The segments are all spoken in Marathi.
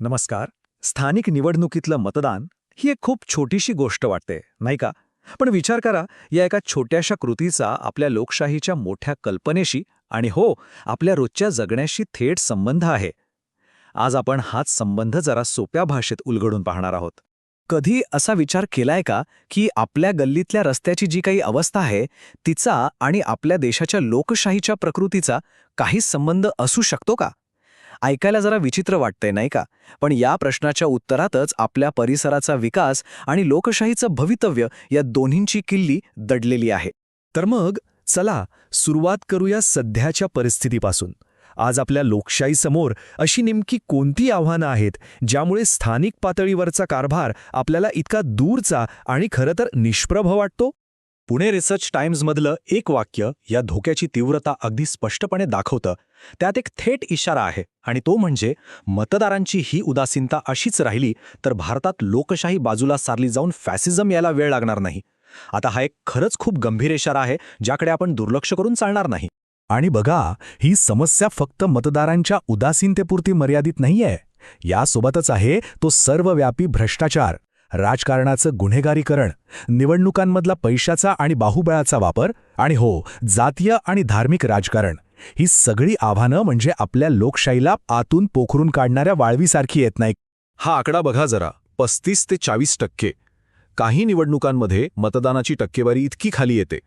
नमस्कार. स्थानिक निवडणुकीतलं मतदान ही एक खूप छोटीशी गोष्ट वाटते नाही का? पण विचार करा या एका छोट्याशा कृतीचा आपल्या लोकशाहीच्या मोठ्या कल्पनेशी आणि हो आपल्या रोजच्या जगण्याशी थेट संबंध आहे. आज आपण हाच संबंध जरा सोप्या भाषेत उलगडून पाहणार आहोत. कधी असा विचार केलाय का की आपल्या गल्लीतल्या रस्त्याची जी काही अवस्था आहे तिचा आणि आपल्या देशाच्या लोकशाहीच्या प्रकृतीचा काही संबंध असू शकतो का? ऐकायला जरा विचित्र वाटतंय नाही का? पण या प्रश्नाच्या उत्तरातच आपल्या परिसराचा विकास आणि लोकशाहीचं भवितव्य या दोन्हींची किल्ली दडलेली आहे. तर मग चला सुरुवात करूया सध्याच्या परिस्थितीपासून. आज आपल्या लोकशाहीसमोर अशी नेमकी कोणती आव्हानं आहेत ज्यामुळे स्थानिक पातळीवरचा कारभार आपल्याला इतका दूरचा आणि खरं तर निष्प्रभ वाटतो? पुणे रिसर्च टाइम्समधलं एक वाक्य या धोक्याची तीव्रता अगदी स्पष्टपणे दाखवतं. त्यात एक थेट इशारा आहे आणि तो म्हणजे मतदारांची ही उदासीनता अशीच राहिली तर भारतात लोकशाही बाजूला सारली जाऊन फॅसिझम यायला वेळ लागणार नाही. आता हा एक खरंच खूप गंभीर इशारा आहे ज्याकडे आपण दुर्लक्ष करून चालणार नाही. आणि बघा ही समस्या फक्त मतदारांच्या उदासीनतेपुरती मर्यादित नाहीये. यासोबतच आहे तो सर्वव्यापी भ्रष्टाचार. राजकारणाचं गुन्हेगारीकरण निवडणुकांमधला पैशाचा आणि बाहुबळाचा वापर आणि हो जातीय आणि धार्मिक राजकारण. ही सगळी आव्हानं म्हणजे आपल्या लोकशाहीला आतून पोखरून काढणाऱ्या वाळवीसारखी येत नाही हा आकडा बघा जरा. पस्तीस ते चाळीस टक्के. काही निवडणुकांमध्ये मतदानाची टक्केवारी इतकी खाली येते.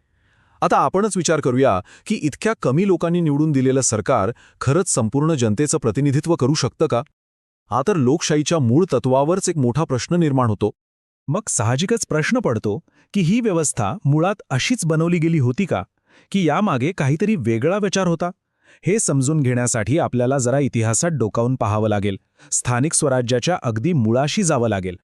आता आपणच विचार करूया की इतक्या कमी लोकांनी निवडून दिलेलं सरकार खरंच संपूर्ण जनतेचं प्रतिनिधित्व करू शकतं का? हा तर लोकशाहीच्या मूळ तत्वावरच एक मोठा प्रश्न निर्माण होतो. मग साहजिकच प्रश्न पडतो की ही व्यवस्था मुळात अशीच बनवली गेली होती का? की यामागे काहीतरी वेगळा विचार होता? हे समजून घेण्यासाठी आपल्याला जरा इतिहासात डोकावून पाहावं लागेल. स्थानिक स्वराज्याच्या अगदी मुळाशी जावं लागेल.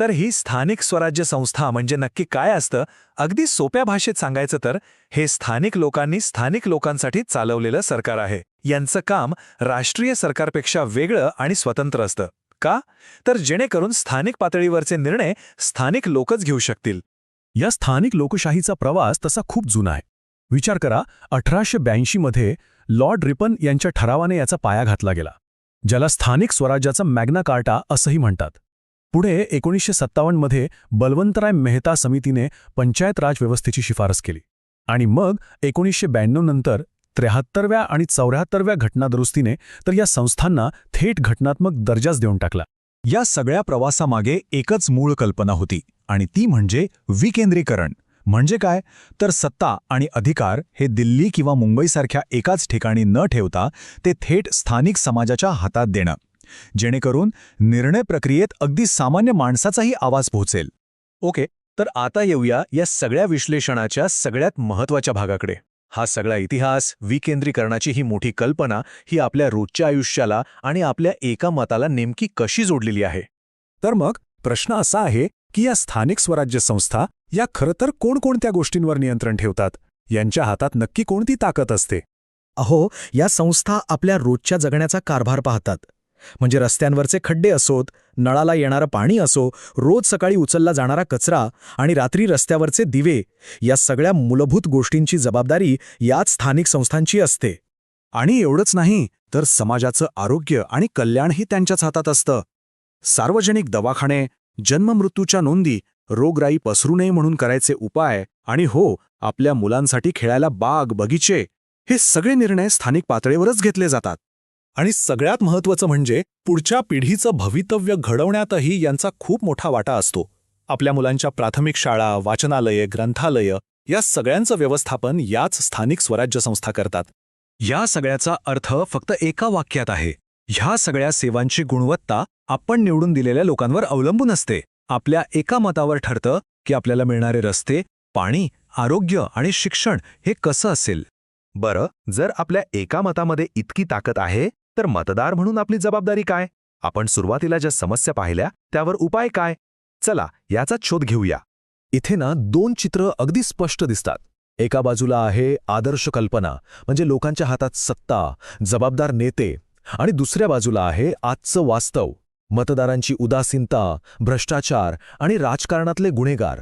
तर ही स्थानिक स्वराज्य संस्था म्हणजे नक्की काय असतं? अगदी सोप्या भाषेत सांगायचं तर हे स्थानिक लोकांनी स्थानिक लोकांसाठी चालवलेलं सरकार आहे. यांचं काम राष्ट्रीय सरकारपेक्षा वेगळं आणि स्वतंत्र असतं. का? तर जेणेकरून स्थानिक पातळीवरचे निर्णय स्थानिक लोकच घेऊ शकतील. या स्थानिक लोकशाहीचा प्रवास तसा खूप जुना आहे. विचार करा अठराशे ब्याऐंशीमध्ये लॉर्ड रिपन यांच्या ठरावाने याचा पाया घातला गेला ज्याला स्थानिक स्वराज्याचा मॅग्ना कार्टा असंही म्हणतात. पुढे एकोणीसशे सत्तावन्नमध्ये बलवंतराय मेहता समितीने पंचायत राज व्यवस्थेची शिफारस केली. आणि मग एकोणीसशे ब्याण्णव नंतर त्र्याहत्तरव्या आणि चौऱ्याहत्तरव्या घटनादुरुस्तीने तर या संस्थांना थेट घटनात्मक दर्जाच देऊन टाकला. या सगळ्या प्रवासामागे एकच मूळ कल्पना होती आणि ती म्हणजे विकेंद्रीकरण. म्हणजे काय? तर सत्ता आणि अधिकार हे दिल्ली किंवा मुंबईसारख्या एकाच ठिकाणी न ठेवता ते थेट स्थानिक समाजाच्या हातात देणं. जेणेकरून निर्णय प्रक्रियेत अगदी सामान्य माणसाचाही आवाज पोहोचेल. ओके तर आता येऊया या सगळ्या विश्लेषणाच्या सगळ्यात महत्त्वाच्या भागाकडे. हा सगळा इतिहास विकेंद्रीकरणाची ही मोठी कल्पना ही आपल्या रोजच्या आयुष्याला आणि आपल्या एका मताला नेमकी कशी जोडलेली आहे? तर मग प्रश्न असा आहे की या स्थानिक स्वराज्य संस्था या खरंतर कोणकोणत्या गोष्टींवर नियंत्रण ठेवतात? यांच्या हातात नक्की कोणती ताकद असते? अहो या संस्था आपल्या रोजच्या जगण्याचा कारभार पाहतात. म्हणजे रस्त्यांवरचे खड्डे असोत नळाला येणारं पाणी असो रोज सकाळी उचलला जाणारा कचरा आणि रात्री रस्त्यावरचे दिवे या सगळ्या मूलभूत गोष्टींची जबाबदारी याच स्थानिक संस्थांची असते. आणि एवढंच नाही तर समाजाचं आरोग्य आणि कल्याणही त्यांच्याच हातात असतं. सार्वजनिक दवाखाने जन्ममृत्यूच्या नोंदी रोगराई पसरू नये म्हणून करायचे उपाय आणि हो आपल्या मुलांसाठी खेळायला बाग बगीचे हे सगळे निर्णय स्थानिक पातळीवरच घेतले जातात. आणि सगळ्यात महत्त्वाचं म्हणजे पुढच्या पिढीचं भवितव्य घडवण्यातही यांचा खूप मोठा वाटा असतो. आपल्या मुलांच्या प्राथमिक शाळा वाचनालये ग्रंथालय या सगळ्यांचं व्यवस्थापन याच स्थानिक स्वराज्य संस्था करतात. या सगळ्याचा अर्थ फक्त एका वाक्यात आहे. ह्या सगळ्या सेवांची गुणवत्ता आपण निवडून दिलेल्या लोकांवर अवलंबून असते. आपल्या एका मतावर ठरतं की आपल्याला मिळणारे रस्ते पाणी आरोग्य आणि शिक्षण हे कसं असेल. बरं जर आपल्या एका मतामध्ये इतकी ताकद आहे तर मतदार म्हणून आपली जबाबदारी काय? आपण सुरुवातीला ज्या समस्या पाहिल्या त्यावर उपाय काय? चला याचा शोध घेऊया. इथे ना दोन चित्र अगदी स्पष्ट दिसतात. एका बाजूला आहे आदर्श कल्पना म्हणजे लोकांच्या हातात सत्ता जबाबदार नेते आणि दुसऱ्या बाजूला आहे आजचं वास्तव मतदारांची उदासीनता भ्रष्टाचार आणि राजकारणातले गुन्हेगार.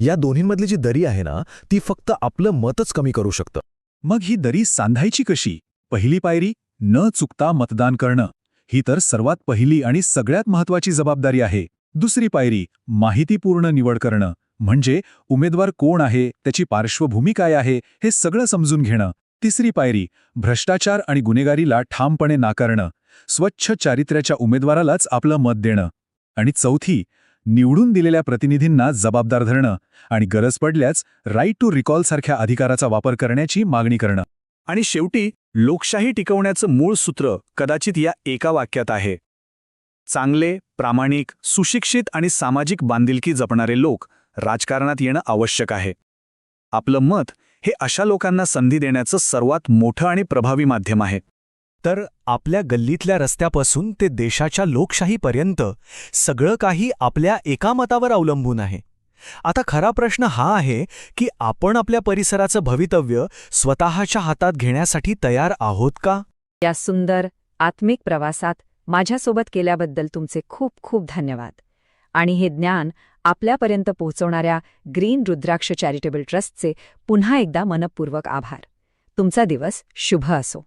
या दोन्हींमधली जी दरी आहे ना ती फक्त आपलं मतच कमी करू शकतं. मग ही दरी सांधायची कशी? पहिली पायरी न चुकता मतदान करणं. ही तर सर्वात पहिली आणि सगळ्यात महत्वाची जबाबदारी आहे. दुसरी पायरी माहितीपूर्ण निवड करणं. म्हणजे उमेदवार कोण आहे त्याची पार्श्वभूमी काय आहे हे सगळं समजून घेणं. तिसरी पायरी भ्रष्टाचार आणि गुन्हेगारीला ठामपणे नाकारणं. स्वच्छ चारित्र्याच्या उमेदवारालाच आपलं मत देणं. आणि चौथी निवडून दिलेल्या प्रतिनिधींना जबाबदार धरणं आणि गरज पडल्यास राईट टू रिकॉल सारख्या अधिकाराचा वापर करण्याची मागणी करणं. आणि शेवटी लोकशाही टिकवण्याचं मूळ सूत्र कदाचित या एका वाक्यात आहे. चांगले प्रामाणिक सुशिक्षित आणि सामाजिक बांधिलकी जपणारे लोक राजकारणात येणं आवश्यक आहे. आपलं मत हे अशा लोकांना संधी देण्याचं सर्वात मोठं आणि प्रभावी माध्यम आहे. तर आपल्या गल्लीतल्या रस्त्यापासून ते देशाच्या लोकशाहीपर्यंत सगळं काही आपल्या एका मतावर अवलंबून आहे. आता खरा प्रश्न हा आहे की आपण आपल्या परिसराचं भवितव्य स्वतःच्या हातात घेण्यासाठी तयार आहोत का? या सुंदर आत्मिक प्रवासात माझ्यासोबत केल्याबद्दल तुमचे खूप खूप धन्यवाद. आणि हे ज्ञान आपल्यापर्यंत पोहोचवणाऱ्या ग्रीन रुद्राक्ष चॅरिटेबल ट्रस्टचे पुन्हा एकदा मनपूर्वक आभार. तुमचा दिवस शुभ असो.